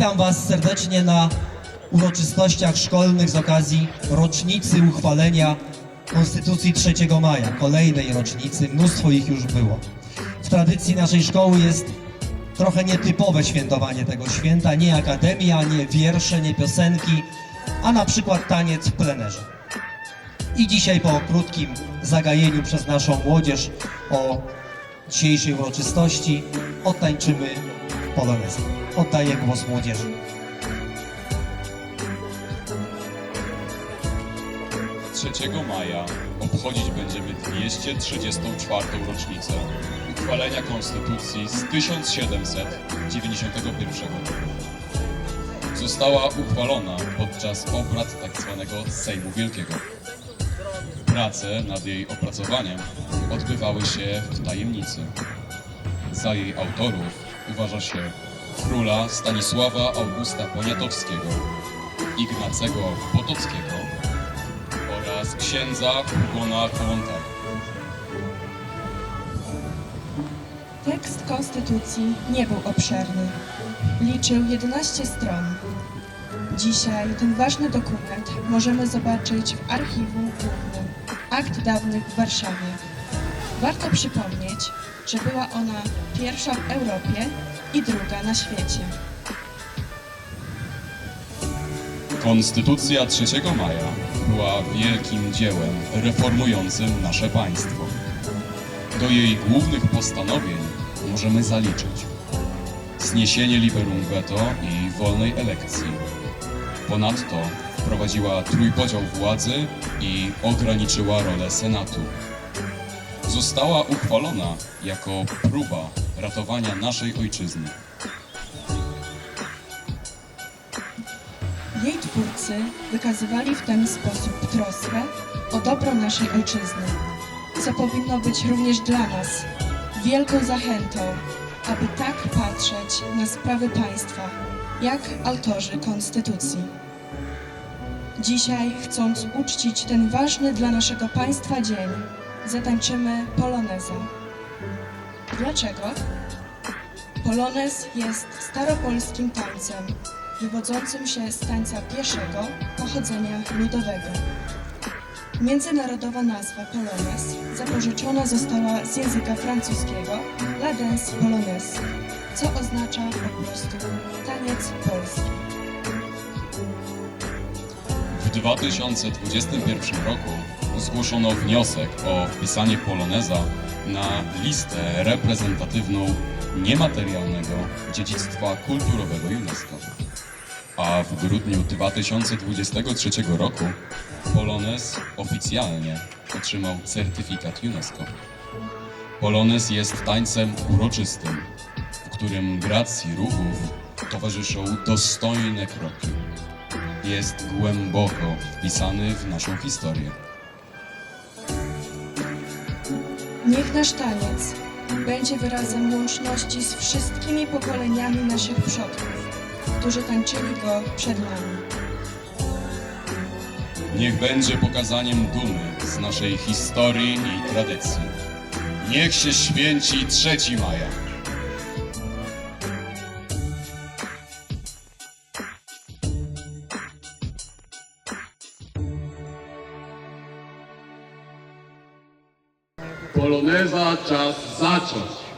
witam Was serdecznie na uroczystościach szkolnych z okazji rocznicy uchwalenia Konstytucji 3 maja, kolejnej rocznicy, mnóstwo ich już było. W tradycji naszej szkoły jest trochę nietypowe świętowanie tego święta, nie akademia, nie wiersze, nie piosenki, a na przykład taniec w plenerze. I dzisiaj po krótkim zagajeniu przez naszą młodzież o dzisiejszej uroczystości odtańczymy polonezę. Oddaję głos młodzieży. Trzeciego maja obchodzić będziemy 234. rocznicę uchwalenia Konstytucji z 1791 roku. Została uchwalona podczas obrad tzw. Sejmu Wielkiego. Prace nad jej opracowaniem odbywały się w tajemnicy. Za jej autorów uważa się króla Stanisława Augusta Poniatowskiego, Ignacego Potockiego oraz księdza Hugona Kołątara. Tekst konstytucji nie był obszerny. Liczył 11 stron. Dzisiaj ten ważny dokument możemy zobaczyć w archiwum głównym Akt Dawnych w Warszawie. Warto przypomnieć, że była ona pierwsza w Europie i druga na świecie. Konstytucja 3 maja była wielkim dziełem reformującym nasze państwo. Do jej głównych postanowień możemy zaliczyć zniesienie liberum veto i wolnej elekcji. Ponadto wprowadziła trójpodział władzy i ograniczyła rolę Senatu. Została uchwalona jako próba ratowania naszej ojczyzny. Jej twórcy wykazywali w ten sposób troskę o dobro naszej ojczyzny, co powinno być również dla nas wielką zachętą, aby tak patrzeć na sprawy państwa, jak autorzy Konstytucji. Dzisiaj, chcąc uczcić ten ważny dla naszego państwa dzień, zatańczymy polonezę. Dlaczego? Polonez jest staropolskim tańcem, wywodzącym się z tańca pieszego pochodzenia ludowego. Międzynarodowa nazwa polonez zapożyczona została z języka francuskiego la danse polonaise, co oznacza po prostu taniec polski. W 2021 roku zgłoszono wniosek o wpisanie poloneza na listę reprezentatywną niematerialnego dziedzictwa kulturowego UNESCO. A w grudniu 2023 roku polonez oficjalnie otrzymał certyfikat UNESCO. Polonez jest tańcem uroczystym, w którym gracji ruchów towarzyszą dostojne kroki jest głęboko wpisany w naszą historię. Niech nasz taniec będzie wyrazem łączności z wszystkimi pokoleniami naszych przodków, którzy tańczyli go przed nami. Niech będzie pokazaniem dumy z naszej historii i tradycji. Niech się święci 3 maja. Poloneza czas zacząć.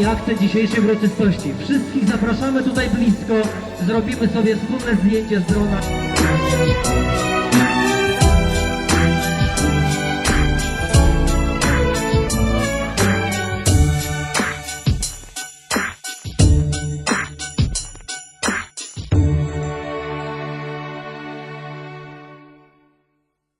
I akcent dzisiejszej uroczystości. Wszystkich zapraszamy tutaj blisko, zrobimy sobie wspólne zdjęcie z drona.